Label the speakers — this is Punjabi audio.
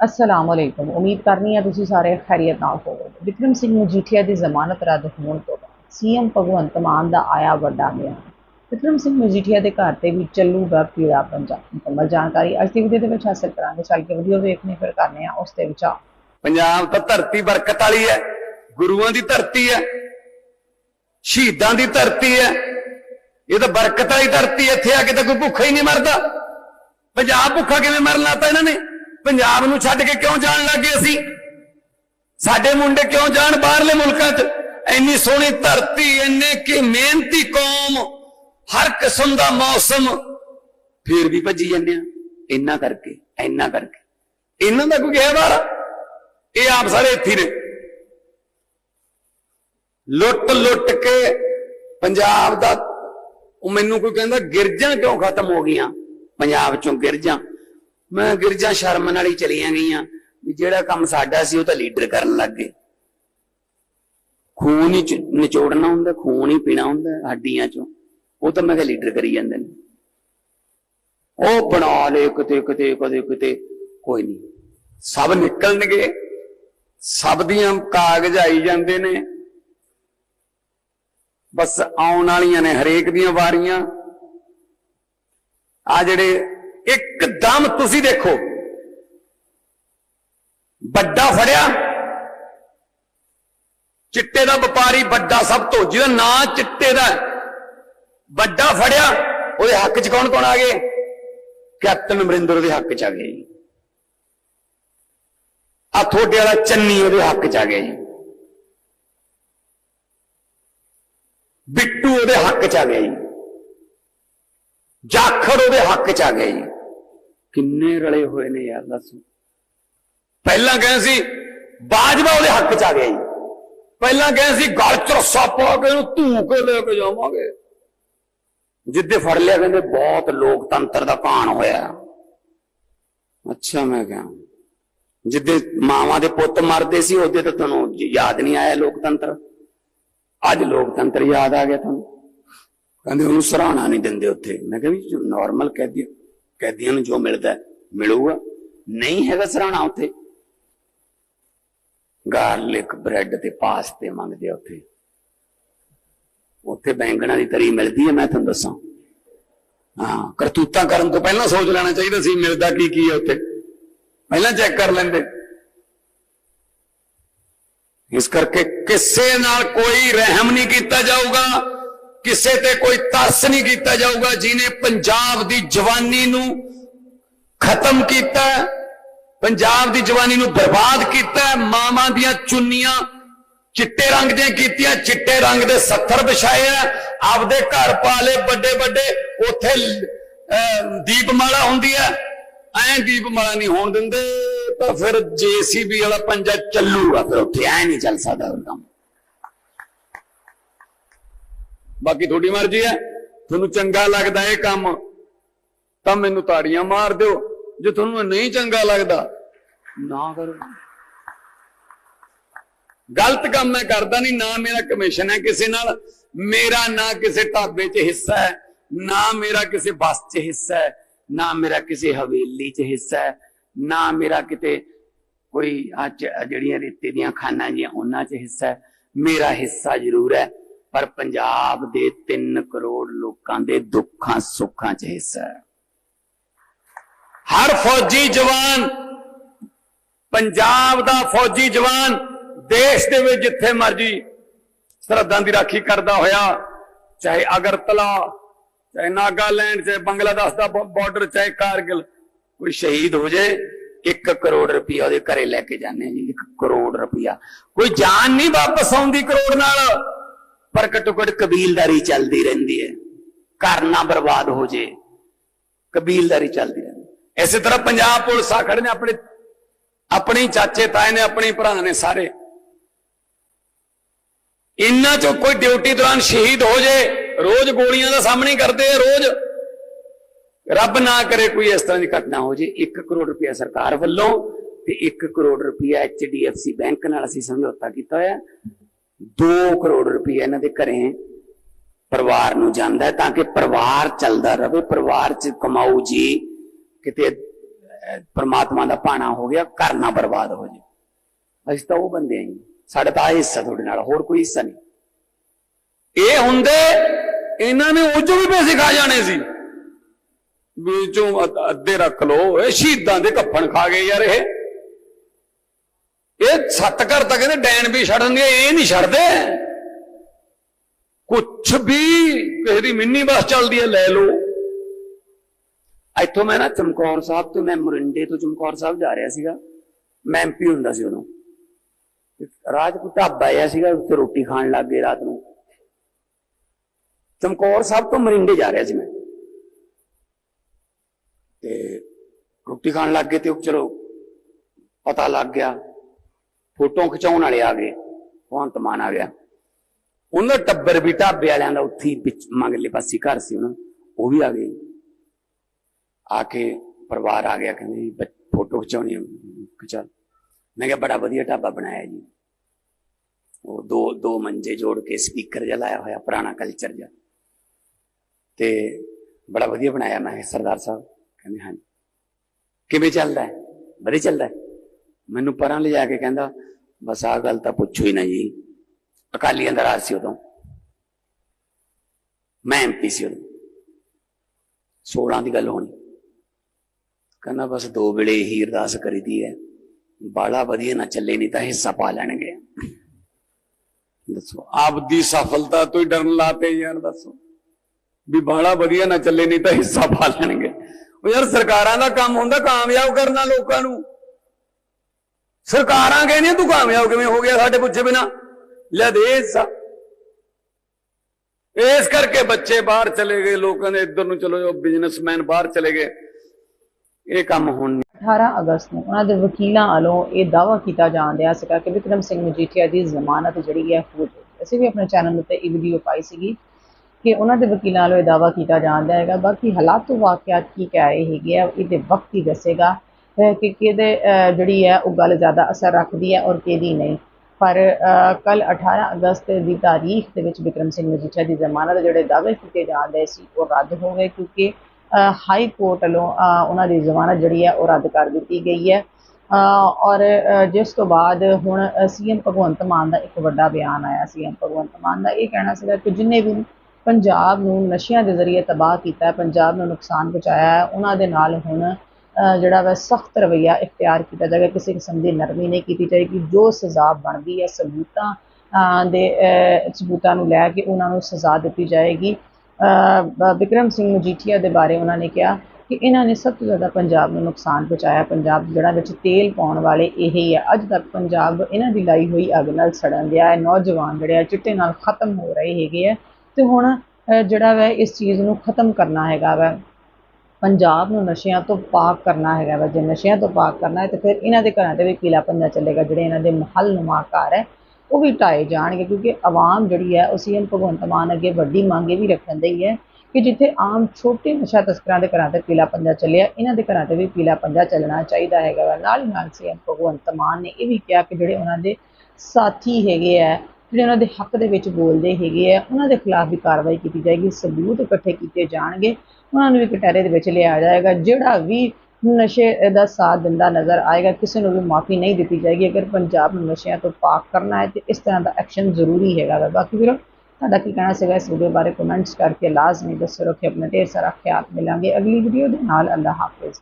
Speaker 1: ਅਸਲਾਮ ਵਾਲੇਕੁਮ ਉਮੀਦ ਕਰਨੀ ਹੈ ਤੁਸੀਂ ਸਾਰੇ ਖੈਰੀਅਤ ਨਾਲ ਹੋਵੋਗੇ ਵਿਕਰਮ ਸਿੰਘ ਮਜੀਠੀਆ ਦੀ ਜ਼ਮਾਨਤ ਰੱਦ ਹੋਣ ਤੋਂ ਬਾਅਦ ਸੀਐਮ ਭਗਵੰਤ ਮਾਨ ਦਾ ਆਇਆ ਵੱਡਾ ਬਿਆਨ ਵਿਕਰਮ ਸਿੰਘ ਮਜੀਠੀਆ ਦੇ ਘਰ ਤੇ ਵੀ ਚੱਲੂਗਾ ਪੀੜਾ ਪੰਜਾਬ ਮੁਕੰਮਲ ਜਾਣਕਾਰੀ ਅੱਜ ਦੀ ਵੀਡੀਓ ਦੇ ਵਿੱਚ ਹਾਸਲ ਕਰਾਂਗੇ ਚੱਲ ਕੇ ਵੀਡੀਓ ਵੇਖਣੇ ਫਿਰ ਕਰਨੇ ਆ ਉਸ ਤੇ ਵਿਚਾਰ
Speaker 2: ਪੰਜਾਬ ਤਾਂ ਧਰਤੀ ਬਰਕਤ ਵਾਲੀ ਹੈ ਗੁਰੂਆਂ ਦੀ ਧਰਤੀ ਹੈ ਸ਼ਹੀਦਾਂ ਦੀ ਧਰਤੀ ਹੈ ਇਹ ਤਾਂ ਬਰਕਤ ਵਾਲੀ ਧਰਤੀ ਇੱਥੇ ਆ ਕੇ ਤਾਂ ਕੋਈ ਭੁੱਖਾ ਹੀ ਨਹੀਂ ਮਰਦਾ ਪੰਜਾਬ ਭੁੱਖਾ ਕਿਵੇਂ ਮਰਨ ਲਾਤਾ ਇਹਨਾਂ ਨੇ ਪੰਜਾਬ ਨੂੰ ਛੱਡ ਕੇ ਕਿਉਂ ਜਾਣ ਲੱਗੇ ਅਸੀਂ? ਸਾਡੇ ਮੁੰਡੇ ਕਿਉਂ ਜਾਣ ਬਾਹਰਲੇ ਮੁਲਕਾਂ 'ਚ? ਇੰਨੀ ਸੋਹਣੀ ਧਰਤੀ, ਇੰਨੇ ਕੀ ਮਿਹਨਤੀ ਕੌਮ, ਹਰ ਕਿਸਮ ਦਾ ਮੌਸਮ। ਫੇਰ ਵੀ ਭੱਜੀ ਜਾਂਦੇ ਆ। ਇੰਨਾ ਕਰਕੇ ਇੰਨਾ ਕਰਕੇ। ਇਹਨਾਂ ਦਾ ਕੋਈ ਗਿਆ ਬਾਹਰ? ਇਹ ਆਪ ਸਾਰੇ ਇੱਥੇ ਨੇ। ਲੁੱਟ ਲੁੱਟ ਕੇ ਪੰਜਾਬ ਦਾ, ਉਹ ਮੈਨੂੰ ਕੋਈ ਕਹਿੰਦਾ ਗਿਰਜਾਂ ਕਿਉਂ ਖਤਮ ਹੋ ਗਈਆਂ? ਪੰਜਾਬ ਚੋਂ ਗਿਰਜਾਂ। ਮੈਂ ਗਿਰਜਾ ਸ਼ਰਮ ਨਾਲ ਹੀ ਚਲੀਆਂ ਗਈਆਂ ਵੀ ਜਿਹੜਾ ਕੰਮ ਸਾਡਾ ਸੀ ਉਹ ਤਾਂ ਲੀਡਰ ਕਰਨ ਲੱਗ ਗਏ। ਖੂਨ ਹੀ ਨਿਚੋੜਨਾ ਹੁੰਦਾ, ਖੂਨ ਹੀ ਪੀਣਾ ਹੁੰਦਾ ਹੱਡੀਆਂ ਚੋਂ। ਉਹ ਤਾਂ ਮੈਂ ਕਿਹਾ ਲੀਡਰ ਕਰੀ ਜਾਂਦੇ ਨੇ। ਉਹ ਬਣਾ ਲੇ ਕਿਤੇ ਕਿਤੇ, ਕਦੇ ਕਿਤੇ, ਕੋਈ ਨਹੀਂ। ਸਭ ਨਿਕਲਣਗੇ। ਸਭ ਦੀਆਂ ਕਾਗਜ਼ ਆਈ ਜਾਂਦੇ ਨੇ। ਬਸ ਆਉਣ ਵਾਲੀਆਂ ਨੇ ਹਰੇਕ ਦੀਆਂ ਵਾਰੀਆਂ। ਆ ਜਿਹੜੇ ਇੱਕਦਮ ਤੁਸੀਂ ਦੇਖੋ। ਵੱਡਾ ਫੜਿਆ। ਚਿੱਟੇ ਦਾ ਵਪਾਰੀ ਵੱਡਾ ਸਭ ਤੋਂ, ਜਿਹਦਾ ਨਾਂ ਚਿੱਟੇ ਦਾ ਵੱਡਾ ਫੜਿਆ, ਉਹਦੇ ਹੱਕ 'ਚ ਕੌਣ ਕੌਣ ਆ ਗਏ? ਕੈਪਟਨ ਅਮਰਿੰਦਰ ਉਹਦੇ ਹੱਕ 'ਚ ਆ ਗਏ। ਜੀ ਆ ਤੁਹਾਡੇ ਵਾਲਾ ਚੰਨੀ ਉਹਦੇ ਹੱਕ 'ਚ ਆ ਗਿਆ ਜੀ। ਬਿੱਟੂ ਉਹਦੇ ਹੱਕ 'ਚ ਆ ਗਿਆ ਜੀ। ਜਾਖੜ ਉਹਦੇ ਹੱਕ 'ਚ ਆ ਗਿਆ ਜੀ। ਕਿੰਨੇ ਰਲੇ ਹੋਏ ਨੇ ਯਾਰ, ਦੱਸ। ਪਹਿਲਾਂ ਕਹੇ ਸੀ ਬਾਜਵਾ ਉਹਦੇ ਹੱਕ 'ਚ ਆ ਗਿਆ ਜੀ। ਪਹਿਲਾਂ ਕਹੇ ਸੀ, ਗਲ 'ਚ ਪਾ ਕੇ ਉਹਨੂੰ ਧੂ ਕੇ ਲੈ ਕੇ ਜਾਵਾਂਗੇ। ਜਿੱਦੇ ਫੜ ਲਿਆ ਕਹਿੰਦੇ, ਬਹੁਤ ਲੋਕਤੰਤਰ ਦਾ ਭਾਣ ਹੋਇਆ। ਅੱਛਾ, ਮੈਂ ਕਿਹਾ। ਜਿੱਦੇ ਮਾਵਾਂ ਦੇ ਪੁੱਤ ਮਰਦੇ ਸੀ, ਉਹਦੇ ਤਾਂ ਤੁਹਾਨੂੰ ਯਾਦ ਨਹੀਂ ਆਇਆ ਲੋਕਤੰਤਰ? ਅੱਜ ਲੋਕਤੰਤਰ ਯਾਦ ਆ ਗਿਆ ਤੁਹਾਨੂੰ। ਕਹਿੰਦੇ ਉਹਨੂੰ ਸਰਾਣਾ ਨਹੀਂ ਦਿੰਦੇ ਉੱਥੇ। ਮੈਂ ਕਿਹਾ ਵੀ ਨਾਰਮਲ ਕੈਦੀ ਕੈਦੀਆਂ ਨੂੰ ਜੋ ਮਿਲਦਾ ਮਿਲੂਗਾ। ਨਹੀਂ ਹੈਗਾ ਸਰਾਣਾ ਉੱਥੇ। ਗਾਰਲਿਕ ਬ੍ਰੈਡ ਤੇ ਪਾਸਤੇ ਮੰਗਦੇ ਉੱਥੇ। ਉੱਥੇ ਬੈਂਗਣਾ ਦੀ ਤਰੀ ਮਿਲਦੀ ਹੈ, ਮੈਂ ਤੁਹਾਨੂੰ ਦੱਸਾਂ। ਹਾਂ, ਕਰਤੂਤਾਂ ਕਰਨ ਤੋਂ ਪਹਿਲਾਂ ਸੋਚ ਲੈਣਾ ਚਾਹੀਦਾ ਸੀ, ਮਿਲਦਾ ਕੀ ਕੀ ਹੈ ਉੱਥੇ। ਪਹਿਲਾਂ ਚੈੱਕ ਕਰ ਲੈਂਦੇ। ਇਸ ਕਰਕੇ ਕਿਸੇ ਨਾਲ ਕੋਈ ਰਹਿਮ ਨਹੀਂ ਕੀਤਾ ਜਾਊਗਾ। ਕਿਸੇ ਤੇ ਕੋਈ ਤਰਸ ਨਹੀਂ ਕੀਤਾ ਜਾਊਗਾ ਜਿਨੇ ਪੰਜਾਬ ਦੀ ਜਵਾਨੀ ਨੂੰ ਖਤਮ ਕੀਤਾ ਪੰਜਾਬ ਦੀ ਜਵਾਨੀ ਨੂੰ ਬਰਬਾਦ ਕੀਤਾ ਮਾਵਾਂ ਦੀਆਂ ਚੁੰਨੀਆਂ ਚਿੱਟੇ ਰੰਗ ਦੀਆਂ ਕੀਤੀਆਂ ਚਿੱਟੇ ਰੰਗ ਦੇ ਸੱਥਰ ਵਿਛਾਏ ਆ ਆਪਦੇ ਘਰ ਪਾ ਲਏ ਵੱਡੇ ਵੱਡੇ ਉੱਥੇ ਅਹ, ਦੀਪਮਾਲਾ ਹੁੰਦੀ ਹੈ ਐਂ ਦੀਪਮਾਲਾ ਨਹੀਂ ਹੋਣ ਦਿੰਦੇ ਤਾਂ ਫਿਰ ਜੀਸੀਬੀ ਵਾਲਾ ਪੰਜਾ ਚੱਲੂਗਾ ਫਿਰ ਉੱਥੇ ਐ ਨਹੀਂ ਚੱਲ ਸਕਦਾ ਉਹ ਕੰਮ। ਬਾਕੀ ਤੁਹਾਡੀ ਮਰਜ਼ੀ ਹੈ। ਤੁਹਾਨੂੰ ਚੰਗਾ ਲੱਗਦਾ ਇਹ ਕੰਮ, ਤਾਂ ਮੈਨੂੰ ਤਾੜੀਆਂ ਮਾਰ ਦਿਓ। ਜੇ ਤੁਹਾਨੂੰ ਨਹੀਂ ਚੰਗਾ ਲੱਗਦਾ, ਨਾ ਕਰੋ। ਗਲਤ ਕੰਮ ਮੈਂ ਕਰਦਾ ਨਹੀਂ, ਨਾ ਮੇਰਾ ਕਮਿਸ਼ਨ ਹੈ ਕਿਸੇ ਨਾਲ, ਮੇਰਾ ਨਾ ਕਿਸੇ ਢਾਬੇ 'ਚ ਹਿੱਸਾ ਹੈ, ਨਾ ਮੇਰਾ ਕਿਸੇ ਬੱਸ 'ਚ ਹਿੱਸਾ ਹੈ, ਨਾ ਮੇਰਾ ਕਿਸੇ ਹਵੇਲੀ 'ਚ ਹਿੱਸਾ ਹੈ, ਨਾ ਮੇਰਾ ਕਿਤੇ ਕੋਈ ਆ ਜਿਹੜੀਆਂ ਰੇਤੇ ਦੀਆਂ ਖਾਨਾਂ ਜੀਆਂ ਉਹਨਾਂ 'ਚ ਹਿੱਸਾ ਹੈ, ਮੇਰਾ ਹਿੱਸਾ ਜ਼ਰੂਰ ਹੈ। ਪਰ ਪੰਜਾਬ ਦੇ 3 ਕਰੋੜ ਲੋਕਾਂ ਦੇ ਦੁੱਖਾਂ, ਸੁੱਖਾਂ 'ਚ ਹਿੱਸਾ ਹੈ। ਹਰ ਫੌਜੀ ਜਵਾਨ, ਪੰਜਾਬ ਦਾ ਫੌਜੀ ਜਵਾਨ, ਦੇਸ਼ ਦੇ ਵਿੱਚ ਜਿੱਥੇ ਮਰਜ਼ੀ ਸਰਹੱਦਾਂ ਦੀ ਰਾਖੀ ਕਰਦਾ ਹੋਇਆ, ਚਾਹੇ ਅਗਰਤਲਾ, ਚਾਹੇ ਨਾਗਾਲੈਂਡ, ਚਾਹੇ ਬੰਗਲਾਦੇਸ਼ ਦਾ ਬਾਰਡਰ ਚਾਹੇ ਕਾਰਗਿਲ, ਕੋਈ ਸ਼ਹੀਦ ਹੋ ਜਾਏ 1 ਕਰੋੜ ਰੁਪਇਆ ਉਹਦੇ ਘਰੇ ਲੈ ਕੇ ਜਾਂਦੇ ਜੀ 1 ਕਰੋੜ ਰੁਪਇਆ ਕੋਈ ਜਾਨ ਨਹੀਂ ਵਾਪਸ ਆਉਂਦੀ ਕਰੋੜ ਨਾਲ। ਪਰ ਘੱਟੋ ਘੱਟ ਕਬੀਲਦਾਰੀ ਚੱਲਦੀ ਰਹਿੰਦੀ ਹੈ। ਘਰ ਨਾ ਬਰਬਾਦ ਹੋ ਜੇ, ਕਬੀਲਦਾਰੀ ਚੱਲਦੀ ਰਹਿੰਦੀ ਇਸੇ ਤਰ੍ਹਾਂ ਪੰਜਾਬ ਪੁਲਿਸ ਆ ਖੜੇ ਨੇ ਆਪਣੇ ਆਪਣੇ ਚਾਚੇ ਤਾਏ ਨੇ, ਆਪਣੇ ਭਰਾ ਨੇ ਸਾਰੇ। ਇੰਨਾ ਚੋਂ ਕੋਈ ਡਿਊਟੀ ਦੌਰਾਨ ਸ਼ਹੀਦ ਹੋ ਜੇ, ਰੋਜ਼ ਗੋਲੀਆਂ ਦਾ ਸਾਹਮਣੇ ਕਰਦੇ ਰੋਜ਼। ਰੱਬ ਨਾ ਕਰੇ ਕੋਈ ਇਸ ਤਰ੍ਹਾਂ ਦੀ ਘਟਨਾ ਹੋ ਜੇ। 1 ਕਰੋੜ ਰੁਪਇਆ ਸਰਕਾਰ ਵੱਲੋਂ ਤੇ 1 ਕਰੋੜ ਰੁਪਇਆ HDFC ਬੈਂਕ ਨਾਲ ਅਸੀਂ ਸਮਝੌਤਾ ਕੀਤਾ ਹੋਇਆ। 2 ਕਰੋੜ ਰੁਪਇਆ ਇਹਨਾਂ ਦੇ ਘਰੇ ਪਰਿਵਾਰ ਨੂੰ ਜਾਂਦਾ ਤਾਂ ਕਿ ਪਰਿਵਾਰ ਚੱਲਦਾ ਰਹੇ, ਪਰਿਵਾਰ ਚ ਕਮਾਊ ਜੀ, ਕਿਤੇ ਪਰਮਾਤਮਾ ਦਾ ਪਾਣਾ ਹੋ ਗਿਆ, ਘਰ ਨਾ ਬਰਬਾਦ ਹੋ ਜੇ। ਅਸੀਂ ਤਾਂ ਉਹ ਬੰਦੇ ਆਂ ਸਾਡਾ ਤਾਂ ਆਹ ਹਿੱਸਾ ਤੁਹਾਡੇ ਨਾਲ, ਹੋਰ ਕੋਈ ਹਿੱਸਾ ਨਹੀਂ। ਇਹ ਹੁੰਦੇ, ਇਹਨਾਂ ਨੇ ਉਹ ਚੋਂ ਵੀ ਪੈਸੇ ਖਾ ਜਾਣੇ ਸੀ। ਵਿੱਚੋਂ ਅੱਧ- ਅੱਧੇ ਰੱਖ ਲੋ ਇਹ ਸ਼ਹੀਦਾਂ ਦੇ ਕੱਫਣ ਖਾ ਗਏ ਯਾਰ ਇਹ। ਇਹ ਸੱਤ ਘਰ ਤਾਂ ਕਹਿੰਦੇ ਡੈਣ ਵੀ ਛੱਡ ਦਿੰਦੇ ਇਹ ਨਹੀਂ ਛੱਡਦੇ। ਕੁਛ ਵੀ ਕਿਸੇ ਦੀ ਮਿੰਨੀ ਬੱਸ ਚੱਲਦੀ ਹੈ ਲੈ ਲਓ। ਇੱਥੋਂ ਮੈਂ ਨਾ ਚਮਕੌਰ ਸਾਹਿਬ ਤੋਂ, ਮੈਂ ਮੁਰਿੰਡੇ ਤੋਂ ਚਮਕੌਰ ਸਾਹਿਬ ਜਾ ਰਿਹਾ ਸੀਗਾ। ਮੈਂ ਐਮਪੀ ਹੁੰਦਾ ਸੀ ਉਦੋਂ। ਤੇ ਰਾਜ ਕੋ ਢਾਬਾ ਆਇਆ ਸੀਗਾ, ਉੱਥੇ ਰੋਟੀ ਖਾਣ ਲੱਗ ਗਏ ਰਾਤ ਨੂੰ। ਚਮਕੌਰ ਸਾਹਿਬ ਤੋਂ ਮਰਿੰਡੇ ਜਾ ਰਿਹਾ ਸੀ ਮੈਂ। ਤੇ ਰੋਟੀ ਖਾਣ ਲੱਗ ਗਏ ਤੇ ਉਹ ਚਲੋ ਪਤਾ ਲੱਗ ਗਿਆ। ਫੋਟੋ ਖਿਚਾਉਣ ਵਾਲੇ ਆ ਗਏ, ਭਗਵੰਤ ਮਾਨ ਆ ਗਿਆ। ਉਹਨਾਂ ਦਾ ਟੱਬਰ ਵੀ ਢਾਬੇ ਵਾਲਿਆਂ ਦਾ ਉੱਥੇ ਹੀ ਵਿੱਚ ਮਗਲੇ ਪਾਸੇ ਘਰ ਸੀ ਉਹਨਾਂ, ਉਹ ਵੀ ਆ ਗਏ। ਆ ਕੇ ਪਰਿਵਾਰ ਆ ਗਿਆ, ਕਹਿੰਦੇ ਜੀ ਫੋਟੋ ਖਿਚਾਉਣੀ ਖਿਚਾ। ਮੈਂ ਕਿਹਾ, ਬੜਾ ਵਧੀਆ ਢਾਬਾ ਬਣਾਇਆ ਜੀ। ਉਹ ਦੋ ਦੋ ਮੰਜੇ ਜੋੜ ਕੇ ਸਪੀਕਰ ਜਿਹਾ ਲਾਇਆ ਹੋਇਆ, ਪੁਰਾਣਾ ਕਲਚਰ ਜਿਹਾ। ਤੇ ਬੜਾ ਵਧੀਆ ਬਣਾਇਆ ਮੈਂ ਸਰਦਾਰ ਸਾਹਿਬ। ਕਹਿੰਦੇ ਹਾਂ ਕਿਵੇਂ ਚੱਲਦਾ ਹੈ? ਵਧੀਆ ਚੱਲਦਾ ਹੈ? ਮੈਨੂੰ ਪਰਾਂ ਲਿਜਾ ਕੇ ਕਹਿੰਦਾ, ਬਸ ਆਹ ਗੱਲ ਤਾਂ ਪੁੱਛੋ ਹੀ ਨਾ ਜੀ। ਅਕਾਲੀਆਂ ਦਾ ਰਾਜ ਸੀ ਉਦੋਂ। ਮੈਂ ਐਮਪੀ ਸੀ ਉਦੋਂ। 16 ਦੀ ਗੱਲ ਹੋਣੀ। ਕਹਿੰਦਾ, ਬਸ ਦੋ ਵੇਲੇ ਹੀ ਅਰਦਾਸ ਕਰੀਦੀ ਹੈ। ਬਾਲਾ ਵਧੀਆ ਨਾ ਚੱਲੇ, ਨਹੀਂ ਤਾਂ ਹਿੱਸਾ ਪਾ ਲੈਣਗੇ। ਦੱਸੋ ਆਪ ਦੀ ਸਫਲਤਾ ਤੋਂ ਹੀ ਡਰਨ ਲਾਤੇ ਯਾਰ, ਦੱਸੋ। ਵੀ ਬਾਲਾ ਵਧੀਆ ਨਾ ਚੱਲੇ, ਨਹੀਂ ਤਾਂ ਹਿੱਸਾ ਪਾ ਲੈਣਗੇ। ਉਹ ਯਾਰ ਸਰਕਾਰਾਂ ਦਾ ਕੰਮ ਹੁੰਦਾ, ਕਾਮਯਾਬ ਕਰਨਾ ਲੋਕਾਂ ਨੂੰ। ਸਰਕਾਰਾਂ ਕਹਿੰਦੀਆਂ, ਤੂੰ ਕਾਮਯਾਬ ਕਿਵੇਂ ਹੋ ਗਿਆ ਸਾਡੇ ਪੁੱਛੇ ਬਿਨਾ? ਲੈ ਦੇ ਇਸ ਕਰਕੇ ਬੱਚੇ ਬਾਹਰ ਚਲੇ ਗਏ, ਲੋਕਾਂ ਦੇ ਇੱਧਰ ਨੂੰ ਚਲੋ ਜੋ ਬਿਜ਼ਨਸਮੈਨ ਬਾਹਰ ਚਲੇ ਗਏ। ਇਹ ਕੰਮ ਹੁਣ ਨਹੀਂ।
Speaker 1: 18 ਅਗਸਤ ਨੂੰ ਉਹਨਾਂ ਦੇ ਵਕੀਲਾਂ ਵੱਲੋਂ ਇਹ ਦਾਅਵਾ ਕੀਤਾ ਜਾ ਰਿਹਾ ਸੀਗਾ ਕਿ ਵਿਕਰਮ ਸਿੰਘ ਮਜੀਠੀਆ ਦੀ ਜ਼ਮਾਨਤ ਜਿਹੜੀ ਹੈ ਹੋ ਜਾਏਗੀ ਅਸੀਂ ਵੀ ਆਪਣੇ ਚੈਨਲ ਉੱਤੇ ਇਹ ਵੀਡੀਓ ਪਾਈ ਸੀਗੀ ਕਿ ਉਹਨਾਂ ਦੇ ਵਕੀਲਾਂ ਵੱਲੋਂ ਇਹ ਦਾਅਵਾ ਕੀਤਾ ਜਾਂਦਾ ਹੈਗਾ। ਬਾਕੀ ਹਾਲਾਤ ਤੋਂ ਵਾਕਿਆਤ ਕੀ ਕਹਿ ਰਹੇ ਹੈਗੇ ਆ, ਇਹਦੇ ਵਕਤ ਹੀ ਦੱਸੇਗਾ। ਕਿ ਕਿਹਦੇ ਜਿਹੜੀ ਹੈ ਉਹ ਗੱਲ ਜ਼ਿਆਦਾ ਅਸਰ ਰੱਖਦੀ ਹੈ ਔਰ ਕਿਹਦੀ ਨਹੀਂ। ਪਰ ਕੱਲ 18 ਅਗਸਤ ਦੀ ਤਾਰੀਖ ਦੇ ਵਿੱਚ ਵਿਕਰਮ ਸਿੰਘ ਮਜੀਠਾ ਦੀ ਜ਼ਮਾਨਤ ਦੇ ਜਿਹੜੇ ਦਾਅਵੇ ਕੀਤੇ ਜਾਂਦੇ ਸੀ, ਉਹ ਰੱਦ ਹੋ ਗਏ ਕਿਉਂਕਿ ਹਾਈ ਕੋਰਟ ਵੱਲੋਂ ਉਹਨਾਂ ਦੀ ਜ਼ਮਾਨਤ ਜਿਹੜੀ ਹੈ ਉਹ ਰੱਦ ਕਰ ਦਿੱਤੀ ਗਈ ਹੈ। ਔਰ ਜਿਸ ਤੋਂ ਬਾਅਦ ਹੁਣ ਸੀਐਮ ਭਗਵੰਤ ਮਾਨ ਦਾ ਇੱਕ ਵੱਡਾ ਬਿਆਨ ਆਇਆ। ਸੀਐਮ ਭਗਵੰਤ ਮਾਨ ਦਾ ਇਹ ਕਹਿਣਾ ਸੀਗਾ ਕਿ ਜਿੰਨੇ ਵੀ ਪੰਜਾਬ ਨੂੰ ਨਸ਼ਿਆਂ ਦੇ ਜ਼ਰੀਏ ਤਬਾਹ ਕੀਤਾ, ਪੰਜਾਬ ਨੂੰ ਨੁਕਸਾਨ ਪਹੁੰਚਾਇਆ, ਉਹਨਾਂ ਦੇ ਨਾਲ ਹੁਣ ਜਿਹੜਾ ਵਾ ਸਖਤ ਰਵੱਈਆ ਇਖਤਿਆਰ ਕੀਤਾ ਜਾਏਗਾ ਕਿਸੇ ਕਿਸਮ ਦੀ ਨਰਮੀ ਨਹੀਂ ਕੀਤੀ ਜਾਏਗੀ। ਜੋ ਸਜ਼ਾ ਬਣਦੀ ਹੈ ਸਬੂਤਾਂ ਦੇ ਸਬੂਤਾਂ ਨੂੰ ਲੈ ਕੇ ਉਹਨਾਂ ਨੂੰ ਸਜ਼ਾ ਦਿੱਤੀ ਜਾਏਗੀ। ਅ, ਵਿਕਰਮ ਸਿੰਘ ਮਜੀਠੀਆ ਦੇ ਬਾਰੇ ਉਹਨਾਂ ਨੇ ਕਿਹਾ ਕਿ ਇਹਨਾਂ ਨੇ ਸਭ ਤੋਂ ਜ਼ਿਆਦਾ ਪੰਜਾਬ ਨੂੰ ਨੁਕਸਾਨ ਪਹੁੰਚਾਇਆ। ਪੰਜਾਬ ਦੀ ਜੜ੍ਹਾਂ ਵਿੱਚ ਤੇਲ ਪਾਉਣ ਵਾਲੇ ਇਹ ਹੀ ਆ। ਅੱਜ ਤੱਕ ਪੰਜਾਬ ਇਹਨਾਂ ਦੀ ਲਾਈ ਹੋਈ ਅੱਗ ਨਾਲ ਸੜਨ ਦਿਆ ਹੈ। ਨੌਜਵਾਨ ਜਿਹੜੇ ਆ ਚਿੱਟੇ ਨਾਲ ਖਤਮ ਹੋ ਰਹੇ ਹੈਗੇ ਆ। ਤੇ ਹੁਣ ਜਿਹੜਾ ਵੈ ਇਸ ਚੀਜ਼ ਨੂੰ ਖਤਮ ਕਰਨਾ ਹੈਗਾ ਵੈ। ਪੰਜਾਬ ਨੂੰ ਨਸ਼ਿਆਂ ਤੋਂ ਪਾਕ ਕਰਨਾ ਹੈਗਾ ਵਾ, ਜੇ ਨਸ਼ਿਆਂ ਤੋਂ ਪਾਕ ਕਰਨਾ ਹੈ ਤੇ ਫਿਰ ਇਹਨਾਂ ਦੇ ਘਰਾਂ ਤੇ ਵੀ ਪੀਲਾ ਪੰਜਾ ਚੱਲੇਗਾ, ਜਿਹੜੇ ਇਹਨਾਂ ਦੇ ਮਹੱਲ ਨੁਮਾ ਘਰ ਹੈ, ਉਹ ਵੀ ਢਾਏ ਜਾਣਗੇ ਕਿਉਂਕਿ ਆਵਾਮ ਜਿਹੜੀ ਹੈ ਉਹ ਸੀਐਮ ਭਗਵੰਤ ਮਾਨ ਅੱਗੇ ਵੱਡੀ ਮੰਗ ਇਹ ਵੀ ਰੱਖਣ ਦੀ ਹੈ ਕਿ ਜਿੱਥੇ ਆਮ ਛੋਟੇ ਨਸ਼ਾ ਤਸਕਰਾਂ ਦੇ ਘਰਾਂ ਤੇ ਪੀਲਾ ਪੰਜਾ ਚੱਲਿਆ, ਇਹਨਾਂ ਦੇ ਘਰਾਂ ਤੇ ਵੀ ਪੀਲਾ ਪੰਜਾ ਚੱਲਣਾ ਚਾਹੀਦਾ ਹੈਗਾ ਵਾ। ਨਾਲ ਹੀ ਨਾਲ ਸੀਐਮ ਭਗਵੰਤ ਮਾਨ ਨੇ ਇਹ ਵੀ ਕਿਹਾ ਕਿ ਜਿਹੜੇ ਉਹਨਾਂ ਦੇ ਸਾਥੀ ਹੈਗੇ ਆ, ਜਿਹੜੇ ਉਹਨਾਂ ਦੇ ਹੱਕ ਦੇ ਵਿੱਚ ਬੋਲਦੇ ਹੈਗੇ ਆ, ਉਹਨਾਂ ਦੇ ਖਿਲਾਫ ਵੀ ਕਾਰਵਾਈ ਕੀਤੀ ਜਾਏਗੀ, ਸਬੂਤ ਇਕੱਠੇ ਕੀਤੇ ਜਾਣਗੇ। ਉਹਨਾਂ ਨੂੰ ਵੀ ਕਟਹਿਰੇ ਦੇ ਵਿੱਚ ਲਿਆ ਜਾਏਗਾ, ਜਿਹੜਾ ਵੀ ਨਸ਼ੇ ਦਾ ਸਾਥ ਦਿੰਦਾ ਨਜ਼ਰ ਆਏਗਾ, ਕਿਸੇ ਨੂੰ ਵੀ ਮਾਫੀ ਨਹੀਂ ਦਿੱਤੀ ਜਾਏਗੀ। ਅਗਰ ਪੰਜਾਬ ਨੂੰ ਨਸ਼ਿਆਂ ਤੋਂ ਪਾਕ ਕਰਨਾ ਹੈ ਤੇ ਇਸ ਤਰ੍ਹਾਂ ਦਾ ਐਕਸ਼ਨ ਜ਼ਰੂਰੀ ਹੈਗਾ ਵਾ। ਬਾਕੀ ਵੀਰੋ, ਤੁਹਾਡਾ ਕੀ ਕਹਿਣਾ ਸੀਗਾ ਇਸ ਵੀਡੀਓ ਬਾਰੇ? ਕਮੈਂਟਸ ਕਰਕੇ ਲਾਜ਼ਮੀ ਦੱਸੋ ਰੱਖੇ ਆਪਣਾ ਢੇਰ ਸਾਰਾ ਖਿਆਲ ਮਿਲਾਂਗੇ। ਅਗਲੀ ਵੀਡੀਓ ਦੇ ਨਾਲ ਅੱਲਾ ਹਾਫਿਜ਼।